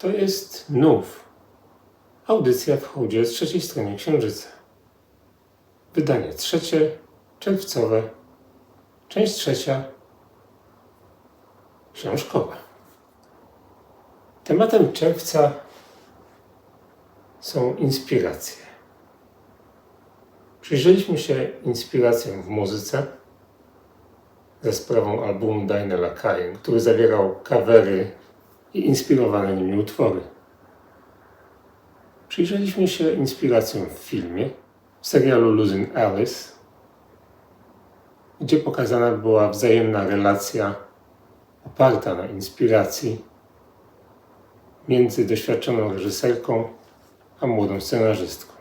To jest nów. Audycja w hołdzie z trzeciej strony Księżyca. Wydanie trzecie, czerwcowe, część trzecia, książkowa. Tematem czerwca są inspiracje. Przyjrzeliśmy się inspiracjom w muzyce za sprawą albumu Daniela Kajen, który zawierał kawery i inspirowane nimi utwory. Przyjrzeliśmy się inspiracjom w filmie, w serialu Losing Alice, gdzie pokazana była wzajemna relacja oparta na inspiracji między doświadczoną reżyserką a młodą scenarzystką.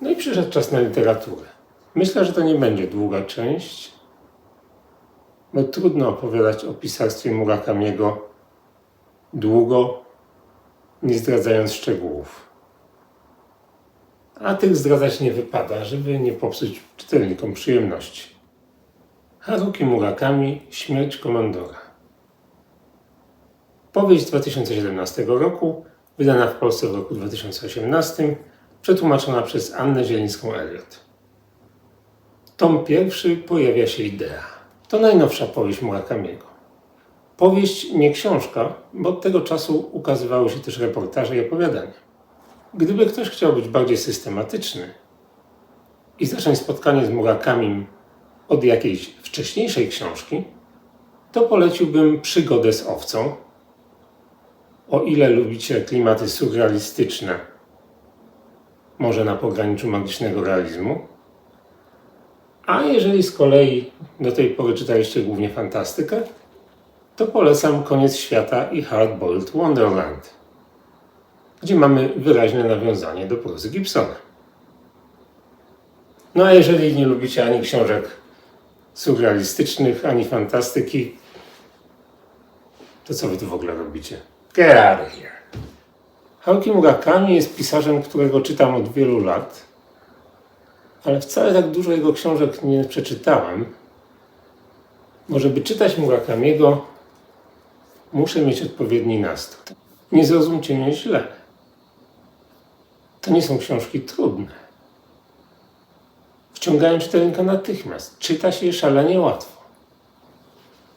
No i przyszedł czas na literaturę. Myślę, że to nie będzie długa część, bo trudno opowiadać o pisarstwie Murakamiego długo, nie zdradzając szczegółów. A tych zdradzać nie wypada, żeby nie popsuć czytelnikom przyjemności. Haruki Murakami Śmierć komandora. Powieść z 2017 roku, wydana w Polsce w roku 2018, przetłumaczona przez Annę Zielińską-Elliot. Tom pierwszy pojawia się idea. To najnowsza powieść Murakamiego. Powieść, nie książka, bo od tego czasu ukazywały się też reportaże i opowiadania. Gdyby ktoś chciał być bardziej systematyczny i zacząć spotkanie z Murakamim od jakiejś wcześniejszej książki, to poleciłbym Przygodę z owcą. O ile lubicie klimaty surrealistyczne, może na pograniczu magicznego realizmu, a jeżeli z kolei do tej pory czytaliście głównie fantastykę, to polecam Koniec Świata i Hard Boiled Wonderland, gdzie mamy wyraźne nawiązanie do prozy Gibsona. No a jeżeli nie lubicie ani książek surrealistycznych, ani fantastyki, to co wy tu w ogóle robicie? Get out of here. Haruki Murakami jest pisarzem, którego czytam od wielu lat, ale wcale tak dużo jego książek nie przeczytałem, bo żeby czytać Murakamiego, muszę mieć odpowiedni nastrój. Nie zrozumcie mnie źle. To nie są książki trudne. Wciągają czytelnika natychmiast. Czyta się je szalenie łatwo.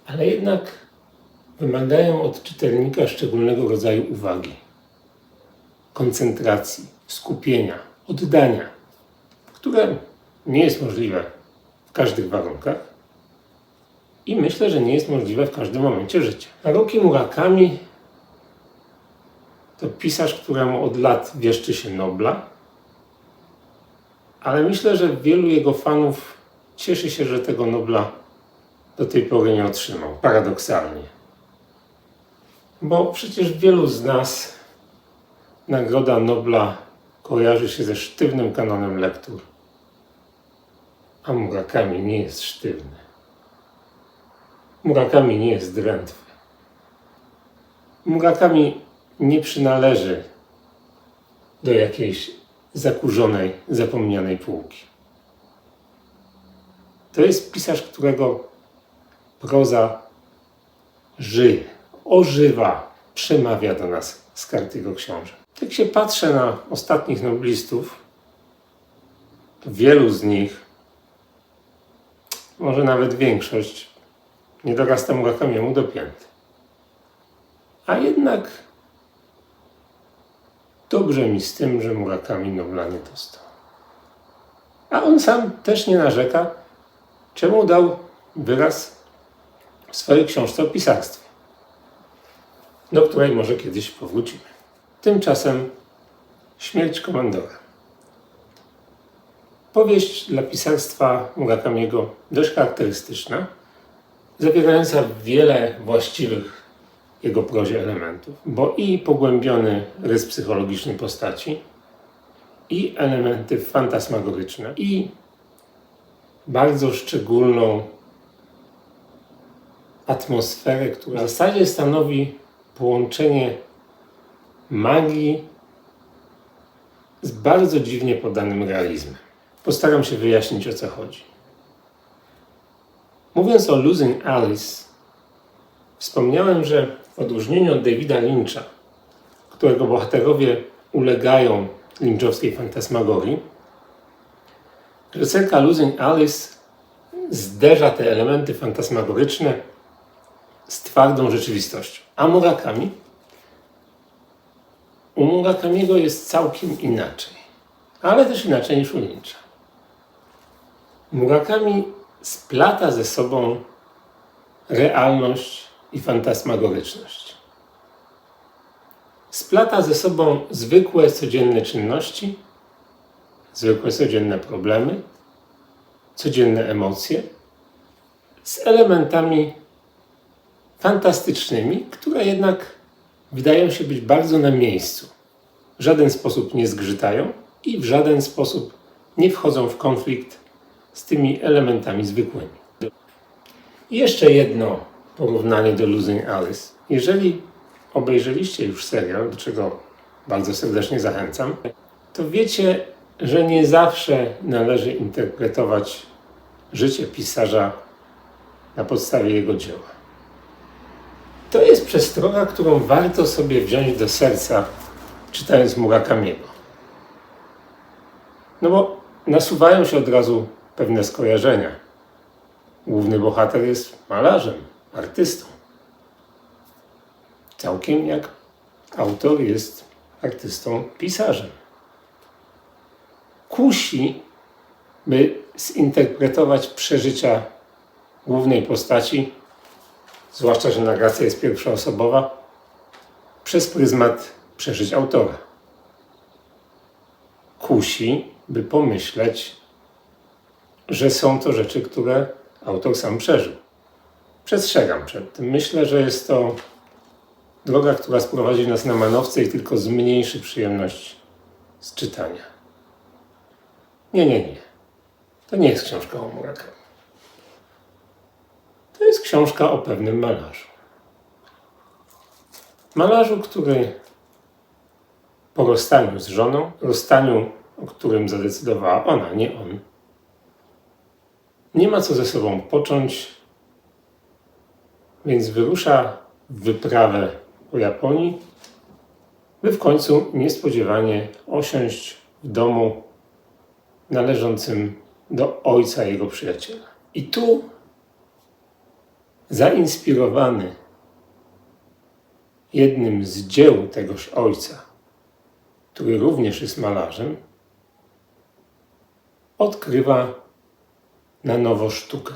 Ale jednak wymagają od czytelnika szczególnego rodzaju uwagi, koncentracji, skupienia, oddania, które nie jest możliwe w każdych warunkach i myślę, że nie jest możliwe w każdym momencie życia. Haruki Murakami to pisarz, któremu od lat wieszczy się Nobla, ale myślę, że wielu jego fanów cieszy się, że tego Nobla do tej pory nie otrzymał. Paradoksalnie. Bo przecież wielu z nas Nagroda Nobla kojarzy się ze sztywnym kanonem lektur. A Murakami nie jest sztywny. Murakami nie jest drętwy. Murakami nie przynależy do jakiejś zakurzonej, zapomnianej półki. To jest pisarz, którego proza żyje, ożywa, przemawia do nas z kart jego książek. Jak się patrzę na ostatnich noblistów, wielu z nich, może nawet większość, nie dorasta Murakamiemu do pięty. A jednak dobrze mi z tym, że Murakami Nobla nie dostał. A on sam też nie narzeka, czemu dał wyraz w swojej książce o pisarstwie, do której może kiedyś powrócimy. Tymczasem Śmierć komandora. Powieść dla pisarstwa Murakamiego dość charakterystyczna, zawierająca wiele właściwych jego prozie elementów, bo i pogłębiony rys psychologiczny postaci, i elementy fantasmagoryczne, i bardzo szczególną atmosferę, która w zasadzie stanowi połączenie magii z bardzo dziwnie podanym realizmem. Postaram się wyjaśnić o co chodzi. Mówiąc o Losing Alice, wspomniałem, że w odróżnieniu od Davida Lyncha, którego bohaterowie ulegają lynchowskiej fantasmagorii, reżyserka Losing Alice zderza te elementy fantasmagoryczne z twardą rzeczywistością. A Murakami? U Murakamiego jest całkiem inaczej, ale też inaczej niż u Lyncha. Murakami splata ze sobą realność i fantasmagoryczność. Splata ze sobą zwykłe, codzienne czynności, zwykłe, codzienne problemy, codzienne emocje z elementami fantastycznymi, które jednak wydają się być bardzo na miejscu. W żaden sposób nie zgrzytają i w żaden sposób nie wchodzą w konflikt z tymi elementami zwykłymi. I jeszcze jedno porównanie do Losing Alice. Jeżeli obejrzeliście już serial, do czego bardzo serdecznie zachęcam, to wiecie, że nie zawsze należy interpretować życie pisarza na podstawie jego dzieła. To jest przestroga, którą warto sobie wziąć do serca, czytając Murakamiego. No bo nasuwają się od razu pewne skojarzenia. Główny bohater jest malarzem, artystą. Całkiem jak autor jest artystą, pisarzem. Kusi, by zinterpretować przeżycia głównej postaci, zwłaszcza, że narracja jest pierwszoosobowa, przez pryzmat przeżyć autora. Kusi, by pomyśleć, że są to rzeczy, które autor sam przeżył. Przestrzegam przed tym. Myślę, że jest to droga, która sprowadzi nas na manowce i tylko zmniejszy przyjemność z czytania. Nie, nie, nie. To nie jest książka o Murakami. To jest książka o pewnym malarzu. Malarzu, który po rozstaniu z żoną, rozstaniu, o którym zadecydowała ona, nie on, nie ma co ze sobą począć, więc wyrusza w wyprawę po Japonii, by w końcu niespodziewanie osiąść w domu należącym do ojca jego przyjaciela. I tu zainspirowany jednym z dzieł tegoż ojca, który również jest malarzem, odkrywa na nowo sztukę.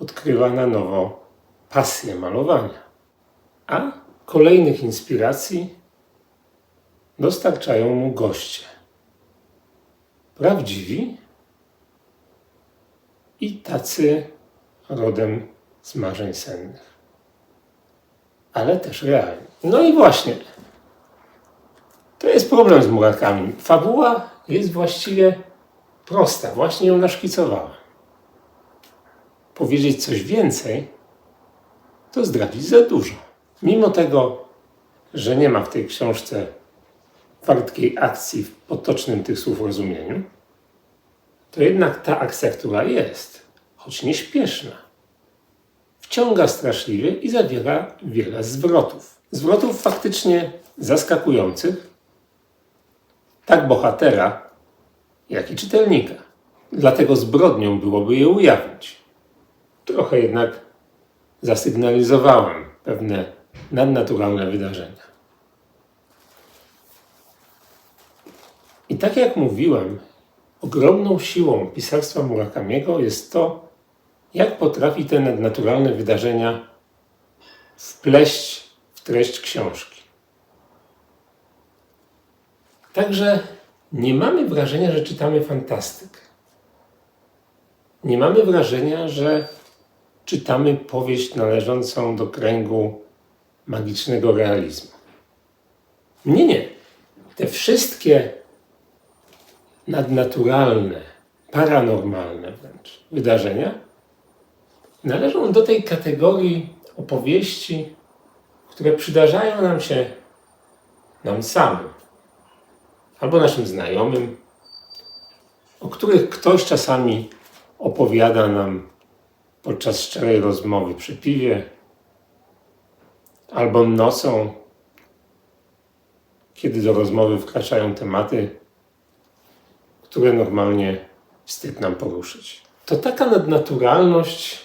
Odkrywa na nowo pasję malowania. A kolejnych inspiracji dostarczają mu goście. Prawdziwi i tacy rodem z marzeń sennych. Ale też realni. No i właśnie. To jest problem z Murakami. Fabuła jest właściwie prosta. Właśnie ją naszkicowała. Powiedzieć coś więcej, to zdradzić za dużo. Mimo tego, że nie ma w tej książce wartkiej akcji w potocznym tych słów rozumieniu, to jednak ta akcja, która jest, choć nieśpieszna, wciąga straszliwie i zawiera wiele zwrotów. Zwrotów faktycznie zaskakujących, tak bohatera, jak i czytelnika. Dlatego zbrodnią byłoby je ujawnić. Trochę jednak zasygnalizowałem pewne nadnaturalne wydarzenia. I tak jak mówiłem, ogromną siłą pisarstwa Murakamiego jest to, jak potrafi te nadnaturalne wydarzenia wpleść w treść książki. Także nie mamy wrażenia, że czytamy fantastykę. Nie mamy wrażenia, że czytamy powieść należącą do kręgu magicznego realizmu. Nie, nie. Te wszystkie nadnaturalne, paranormalne wręcz wydarzenia należą do tej kategorii opowieści, które przydarzają nam się nam samym albo naszym znajomym, o których ktoś czasami opowiada nam podczas szczerej rozmowy przy piwie, albo nocą, kiedy do rozmowy wkraczają tematy, które normalnie wstyd nam poruszyć. To taka nadnaturalność,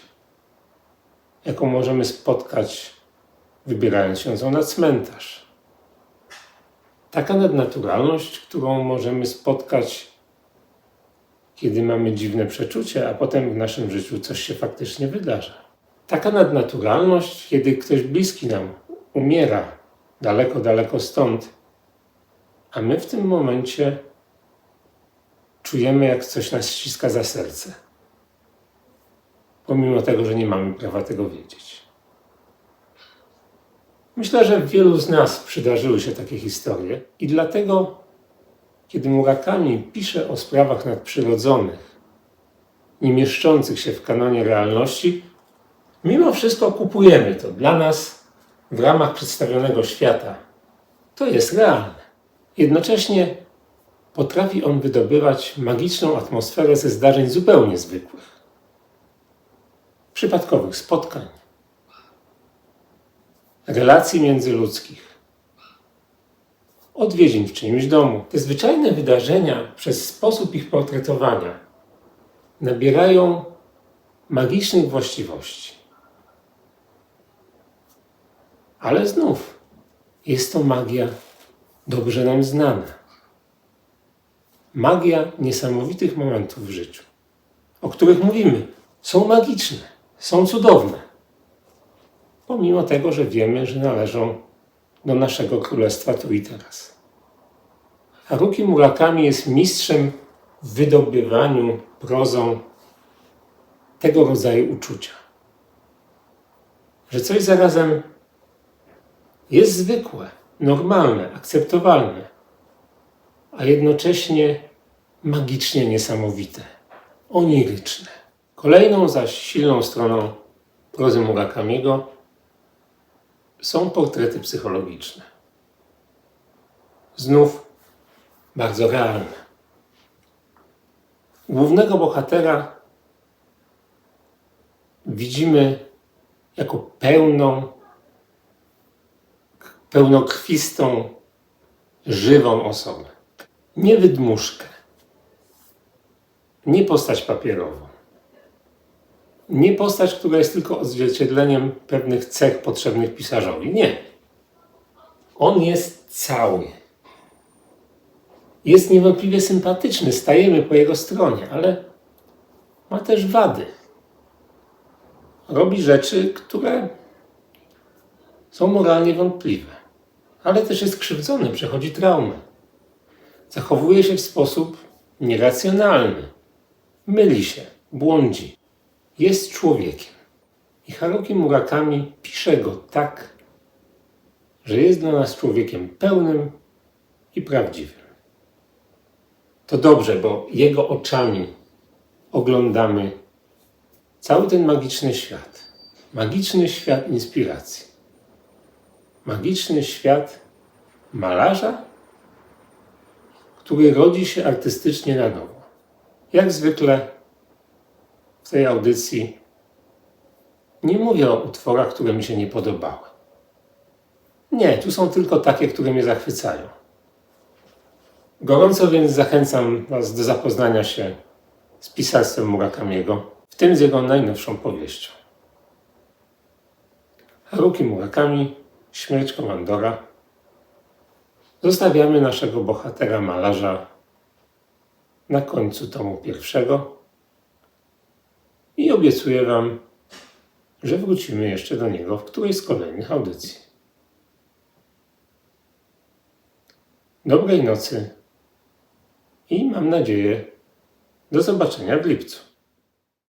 jaką możemy spotkać, wybierając się na cmentarz. Taka nadnaturalność, którą możemy spotkać, kiedy mamy dziwne przeczucie, a potem w naszym życiu coś się faktycznie wydarza. Taka nadnaturalność, kiedy ktoś bliski nam umiera daleko, daleko stąd, a my w tym momencie czujemy, jak coś nas ściska za serce, pomimo tego, że nie mamy prawa tego wiedzieć. Myślę, że wielu z nas przydarzyły się takie historie i dlatego, kiedy Murakami pisze o sprawach nadprzyrodzonych, nie mieszczących się w kanonie realności, mimo wszystko kupujemy to dla nas w ramach przedstawionego świata. To jest realne. Jednocześnie potrafi on wydobywać magiczną atmosferę ze zdarzeń zupełnie zwykłych, przypadkowych spotkań, relacji międzyludzkich, odwiedzin w czyimś domu. Te zwyczajne wydarzenia przez sposób ich portretowania nabierają magicznych właściwości. Ale znów jest to magia dobrze nam znana. Magia niesamowitych momentów w życiu, o których mówimy, są magiczne, są cudowne. Pomimo tego, że wiemy, że należą do naszego królestwa tu i teraz. Haruki Murakami jest mistrzem w wydobywaniu prozą tego rodzaju uczucia. Że coś zarazem jest zwykłe, normalne, akceptowalne, a jednocześnie magicznie niesamowite, oniryczne. Kolejną zaś silną stroną prozy Murakamiego są portrety psychologiczne. Znów bardzo realne. Głównego bohatera widzimy jako pełną, pełnokrwistą, żywą osobę. Nie wydmuszkę, nie postać papierową, nie postać, która jest tylko odzwierciedleniem pewnych cech potrzebnych pisarzowi. Nie. On jest cały. Jest niewątpliwie sympatyczny, stajemy po jego stronie, ale ma też wady. Robi rzeczy, które są moralnie wątpliwe, ale też jest krzywdzony, przechodzi traumę. Zachowuje się w sposób nieracjonalny, myli się, błądzi jest człowiekiem. I Haruki Murakami pisze go tak, że jest dla nas człowiekiem pełnym i prawdziwym. To dobrze, bo jego oczami oglądamy cały ten magiczny świat. Magiczny świat inspiracji. Magiczny świat malarza, który rodzi się artystycznie na nowo. Jak zwykle w tej audycji nie mówię o utworach, które mi się nie podobały. Nie, tu są tylko takie, które mnie zachwycają. Gorąco więc zachęcam Was do zapoznania się z pisarstwem Murakamiego, w tym z jego najnowszą powieścią. Haruki Murakami, Śmierć komandora. Zostawiamy naszego bohatera malarza na końcu tomu pierwszego i obiecuję Wam, że wrócimy jeszcze do niego w którejś z kolejnych audycji. Dobrej nocy i mam nadzieję do zobaczenia w lipcu.